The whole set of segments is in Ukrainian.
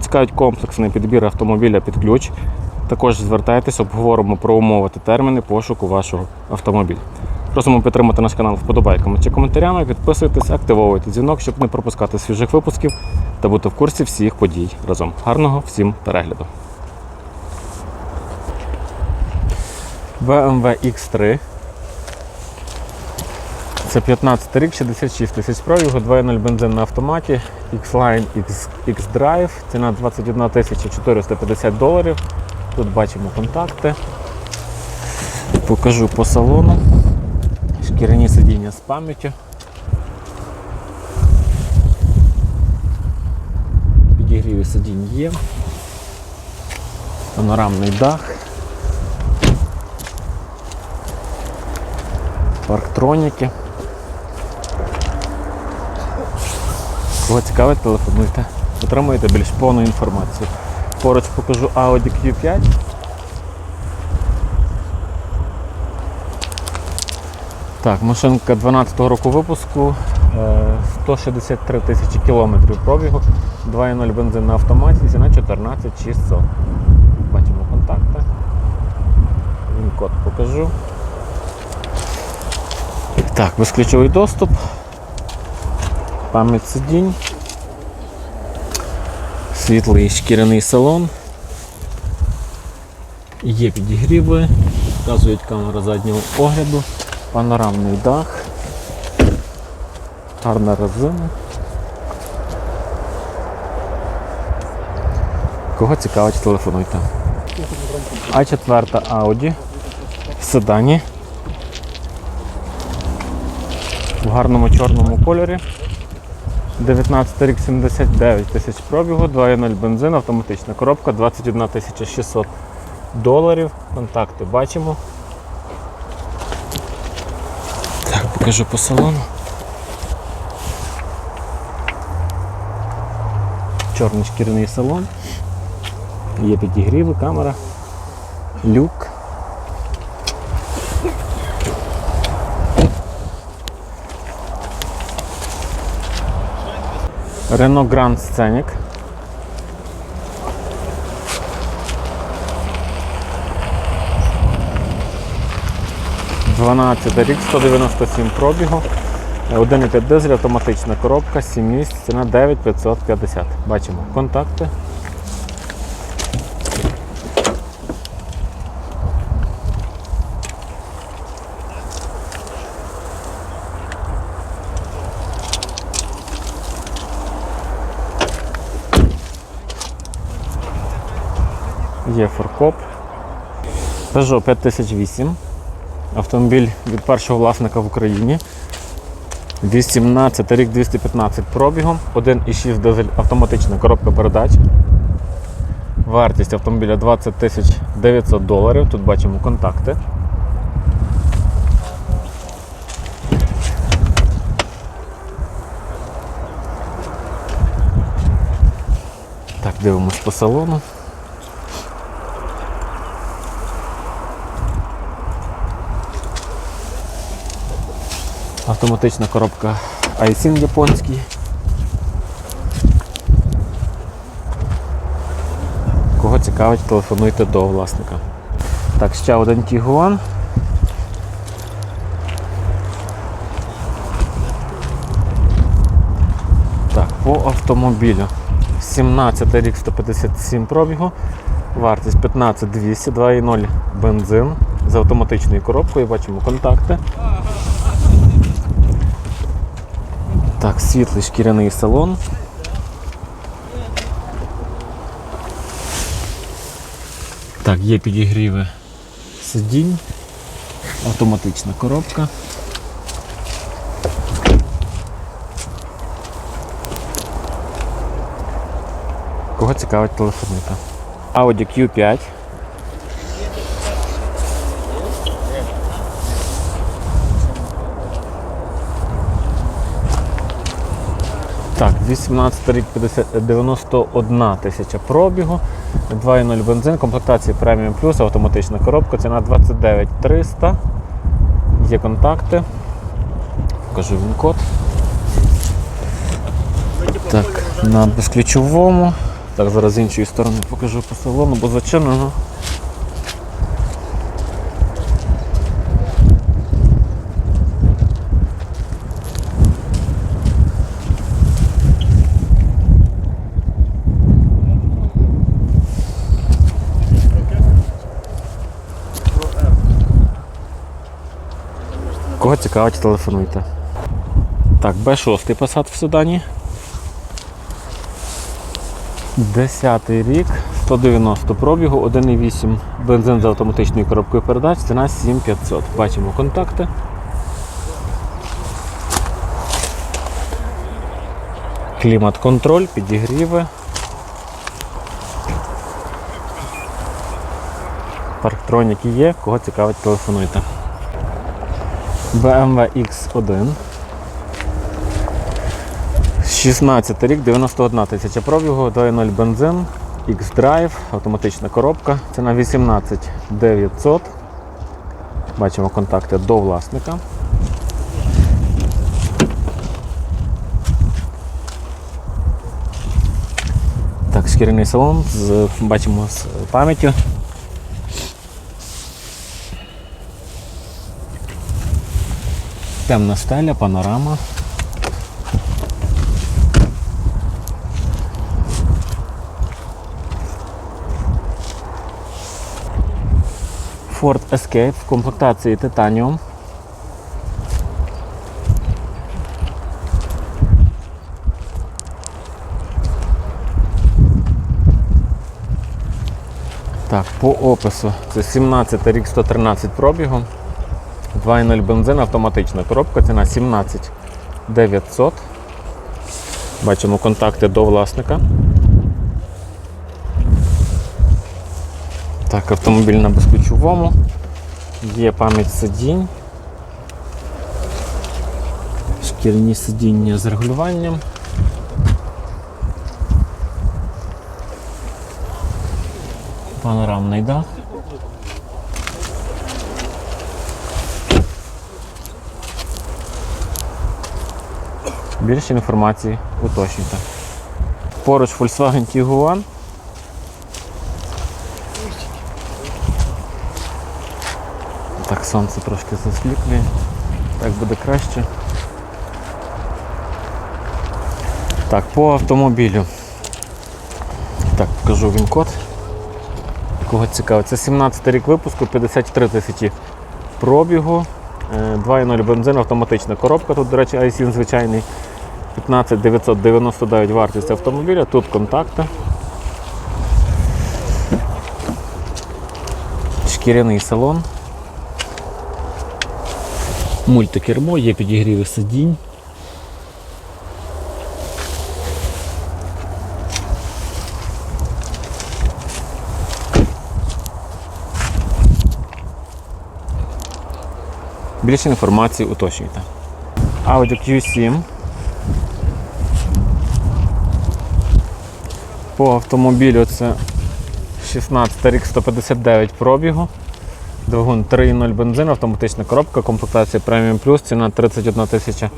Цікавить комплексний підбір автомобіля під ключ, також звертайтесь, обговоримо про умови та терміни пошуку вашого автомобіля. Просимо підтримати наш канал вподобайками чи коментарями, підписуйтесь, активовуйте дзвінок, щоб не пропускати свіжих випусків та бути в курсі всіх подій разом. Гарного всім перегляду! BMW X3. Це 15 рік, 66 тисяч пробігу, 2.0 бензин на автоматі, X-Line X-Drive, ціна 21 тисяча 450 доларів. Тут бачимо контакти. Покажу по салону. Шкіряні сидіння з пам'яттю. Підігріві сидінь є. Панорамний дах. Парктроніки. Кого цікавить, телефонуйте. Отримуєте більш повну інформацію. Поруч покажу Audi Q5. Так, машинка 12-го року випуску, е, 163 тисячі кілометрів пробігу, 2.0 бензин на автоматі, ціна 14 600. Бачимо контакти. Він код покажу. Так, безключовий доступ, пам'ять сидінь, світлий шкіряний салон, є підігріви, вказують камера заднього огляду, панорамний дах, гарна резина. Кого цікавить, телефонуйте. А4 Audi в седані. в гарному чорному кольорі. 19 рік 79 тисяч пробігу, 2.0 бензин, автоматична коробка, 21 тисяча 600 доларів. Контакти бачимо. Так, покажу по салону. Чорний шкіряний салон. Є підігріви, камера, люк. Renault Grand Scenic. Дванадцятий рік, 197 пробігу. 1,5 дизель, автоматична коробка, 7 місць, ціна 9550. Бачимо контакти. Є форкоп. Peugeot 5008. Автомобіль від першого власника в Україні. 18 рік 215 пробігом, 1,6 дизель автоматична коробка передач. Вартість автомобіля 20 тисяч 900 доларів. Тут бачимо контакти. Так, дивимось по салону. Автоматична коробка Айсін японський. Кого цікавить, телефонуйте до власника. Так, ще один Тігуан. Так, по автомобілю. 17 рік 157 пробігу, вартість 15 200, 2,0 бензин з автоматичною коробкою, бачимо контакти. Так, світлий шкіряний салон. Так, є підігріви сидінь, автоматична коробка. Кого цікавить телефонуйте. Audi Q5. Так, 18 рік 50, 91 тисяча пробігу, 2.0 бензин, комплектація преміум плюс, автоматична коробка, ціна 29 300. Є контакти. Покажу він код. Так, на безключовому. Так, зараз з іншої сторони покажу по салону, бо зачинено. Кого цікавить, телефонуйте. Так, Б6 Passat в Судані. 10 рік, 190 пробігу, 1,8 бензин з автоматичною коробкою передач, ціна 7500. Бачимо контакти. Клімат-контроль, підігріви. Парктроніки є, кого цікавить, телефонуйте. BMW X1. 16 рік, 91 тисяча пробігу, 2.0 бензин, X-Drive, автоматична коробка. Ціна 18 900. Бачимо контакти до власника. Так, шкіряний салон, з, бачимо з пам'яттю. Темна стеля, панорама. Ford Escape в комплектації Titanium. Так, по опису це 17 рік 113 пробігу. 2.0 бензин, автоматична коробка, ціна 17 900. Бачимо контакти до власника. Так, автомобіль на безключовому. Є пам'ять сидінь. Шкірні сидіння з регулюванням. Панорамний дах. Більше інформації уточнюйте. Поруч Volkswagen Tiguan. Так, сонце трошки засліплює. Так буде краще. Так, по автомобілю. Так, покажу він код. Кого цікаво. Це 17 рік випуску, 53 тисячі пробігу. Е, 2.0 бензин, автоматична коробка. Тут, до речі, iSIN звичайний. 15 999 вартість автомобіля. Тут контакти. Шкіряний салон. Мультикермо, є підігріви сидінь. Більше інформації уточнюйте. Audi Q7. По автомобілю це 16 рік 159 пробігу. Двигун 3.0 бензин, автоматична коробка, комплектація Premium Plus, ціна 31 тисяча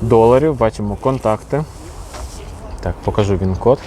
доларів. Бачимо контакти. Так, покажу він код.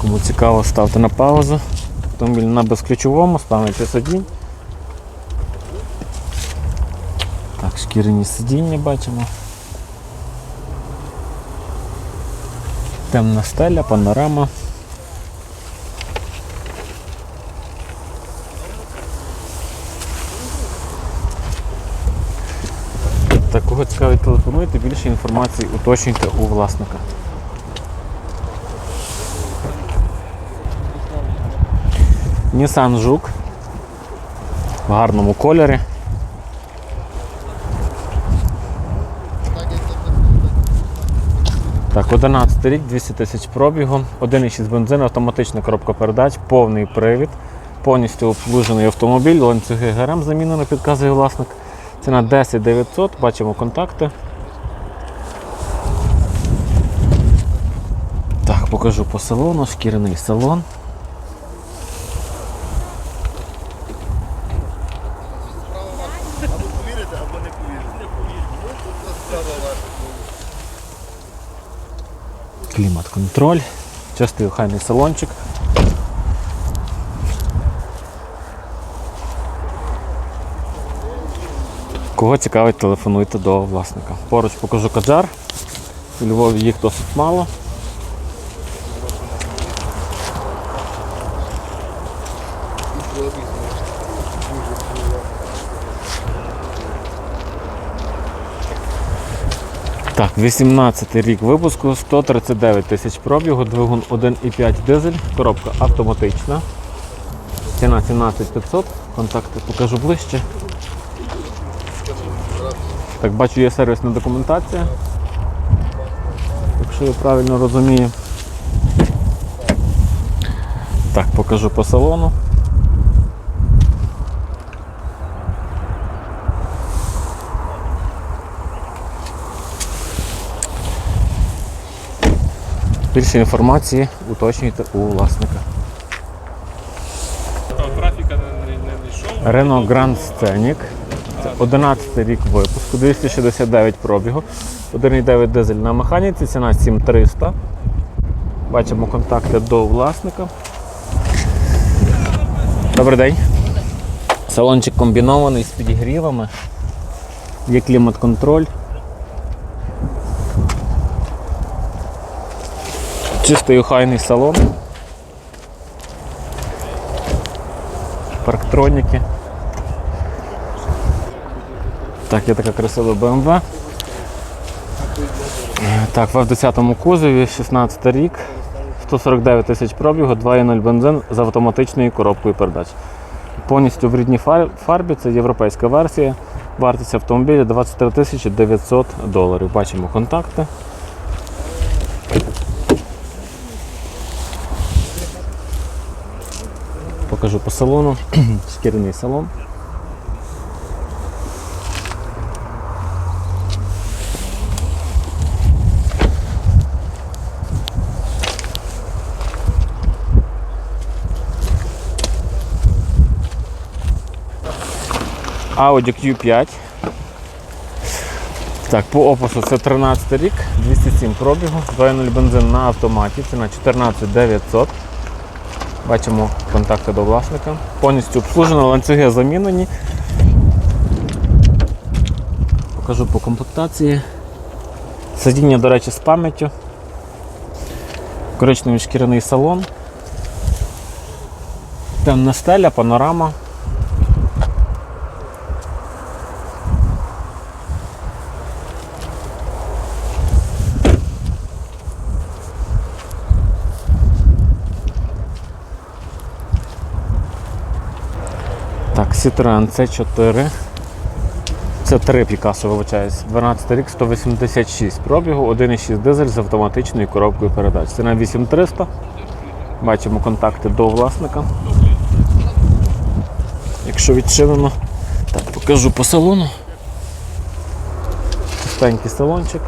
Кому цікаво, ставте на паузу. Автомобіль на безключовому, з пам'яті сидінь. Так, шкіряні сидіння бачимо. Темна стеля, панорама. Так, кого цікавить, телефонуйте, більше інформації уточнюйте у власника. Nissan Жук в гарному кольорі. Так, Так, 11 рік, 200 тисяч пробігу, 1,6 бензин, автоматична коробка передач, повний привід, повністю обслужений автомобіль, ланцюги ГРМ замінено, підказує власник. Ціна 10 900, бачимо контакти. Так, покажу по салону, шкіряний салон. Клімат-контроль, частий охайний салончик. Кого цікавить, телефонуйте до власника. Поруч покажу каджар. У Львові їх досить мало. Так, 18 рік випуску, 139 тисяч пробігу, двигун 1,5 дизель, коробка автоматична. Ціна 17500, контакти покажу ближче. Так, бачу, є сервісна документація. Якщо я правильно розумію. Так, покажу по салону. Більше інформації уточнюйте у власника. Renault Grand Scenic. Це 11 рік випуску, 269 пробігу, 1,9 дизель на механіці, ціна 7300. Бачимо контакти до власника. Добрий день. Салончик комбінований з підігрівами. Є клімат-контроль. Чистий охайний салон. Парктроніки. Так, є така красива BMW. Так, в F10 кузові, 16 рік, 149 тисяч пробігу, 2.0 бензин з автоматичною коробкою передач. Повністю в рідній фарбі, це європейська версія. Вартість автомобіля 23 900 доларів. Бачимо контакти. Покажу по салону. Шкіряний салон. Audi Q5. Так, по опису це 13 рік, 207 пробігу, 2.0 бензин на автоматі, ціна 14 900. Бачимо контакти до власника. Повністю обслужено, ланцюги замінені. Покажу по комплектації. Сидіння, до речі, з пам'яттю. Коричневий шкіряний салон. Темна стеля, панорама. Так, Citroen C4. Це 3 Picasso, вибачаюсь. 12 рік, 186 пробігу, 1,6 дизель з автоматичною коробкою передач. Ціна 8300. Бачимо контакти до власника. Якщо відчинено, так, покажу по салону. Чистенький салончик.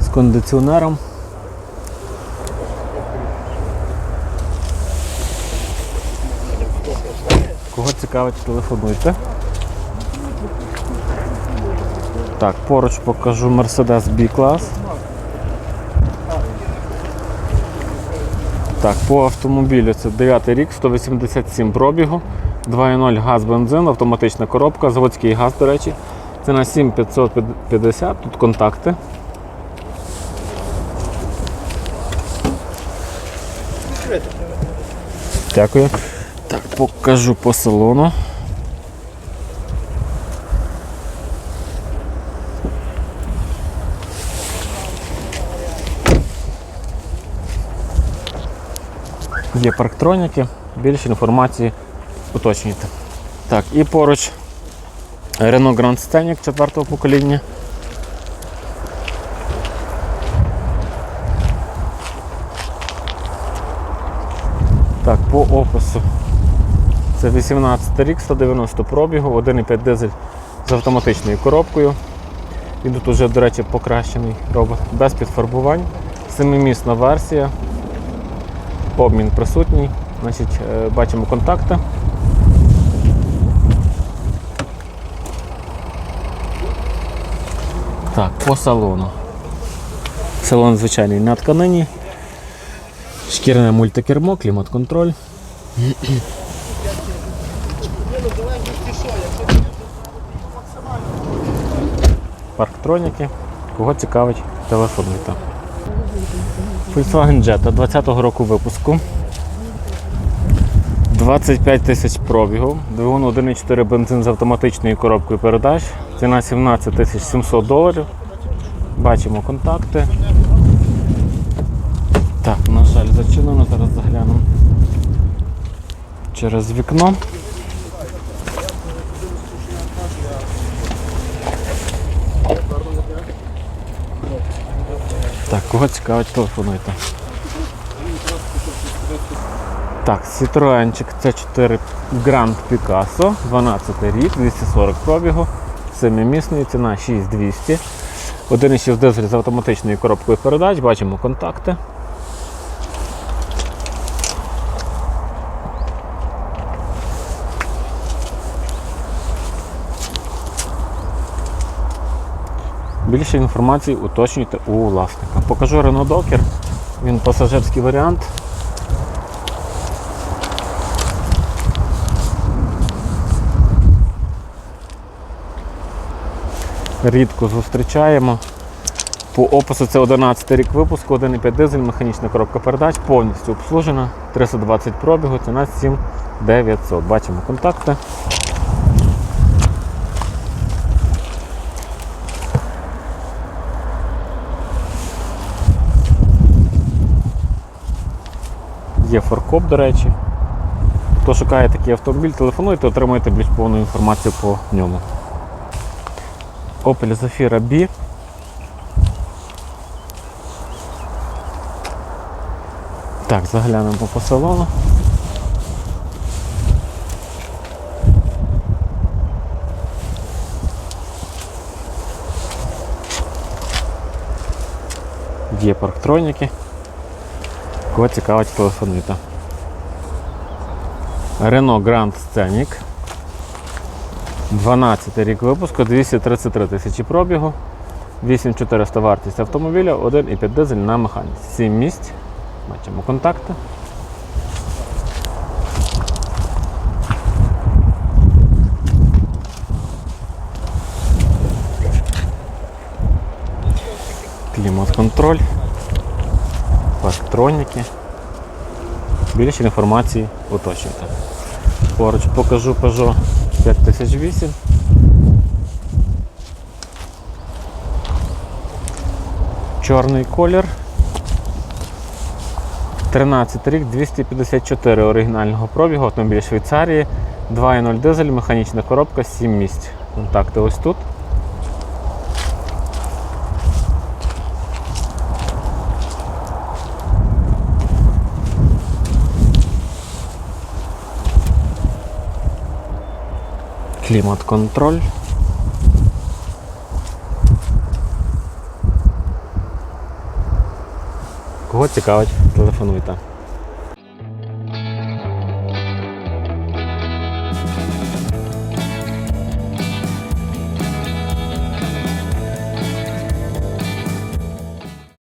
З кондиціонером. Кого цікавить, телефонуйте. Так, поруч покажу Mercedes B-клас. Так, по автомобілю це 9 рік, 187 пробігу, 2.0 газ бензин, автоматична коробка, заводський газ, до речі. Це на 7550, тут контакти. Дякую. Так, покажу по салону. Є парктроніки, більше інформації уточнюйте. Так, і поруч Renault Grand Scenic 4-го покоління. Так, по опису це 18 рік, 190 пробігу, 1,5 дизель з автоматичною коробкою. Він тут уже, до речі, покращений робот, без підфарбувань. Семимісна версія. Обмін присутній. Значить, е, бачимо контакти. Так, по салону. Салон звичайний на тканині. Шкірне мультикермо, клімат-контроль. Парктроніки. Кого цікавить, телефонуйте. Volkswagen Jetta 20-го року випуску. 25 тисяч пробігу. Двигун 1,4 бензин з автоматичною коробкою передач. Ціна 17 тисяч 700 доларів. Бачимо контакти. Так, на жаль, зачинено, зараз заглянемо через вікно. Так, кого цікавить, телефонуйте. Так, Citroenчик C4 Grand Picasso, 12 рік, 240 пробігу, 7-місний, ціна 6200. 1,6 дизель з автоматичною коробкою передач, бачимо контакти. Більше інформації уточнюйте у власника. Покажу Renault Docker, він пасажирський варіант. Рідко зустрічаємо. По опису це 11 рік випуску, 1,5 дизель, механічна коробка передач, повністю обслужена, 320 пробігу, ціна 7900. Бачимо контакти. Є форкоп, до речі. Хто шукає такий автомобіль, телефонуйте, отримуєте більш повну інформацію по ньому. Opel Zafira B. Так, заглянемо по салону. Є парктроніки. Кого цікавить, телефонуйте. Renault Grand Scenic. 12 рік випуску, 233 тисячі пробігу, 8400 вартість автомобіля, 1,5 дизель на механіці. 7 місць. Бачимо контакти. Клімат-контроль, парктроніки. Більше інформації уточнюйте. Поруч покажу Peugeot 5008. Чорний колір. 13 рік, 254 оригінального пробігу, автомобіль Швейцарії, 2.0 дизель, механічна коробка, 7 місць. Контакти ось тут. Клімат-контроль. Кого цікавить, телефонуйте.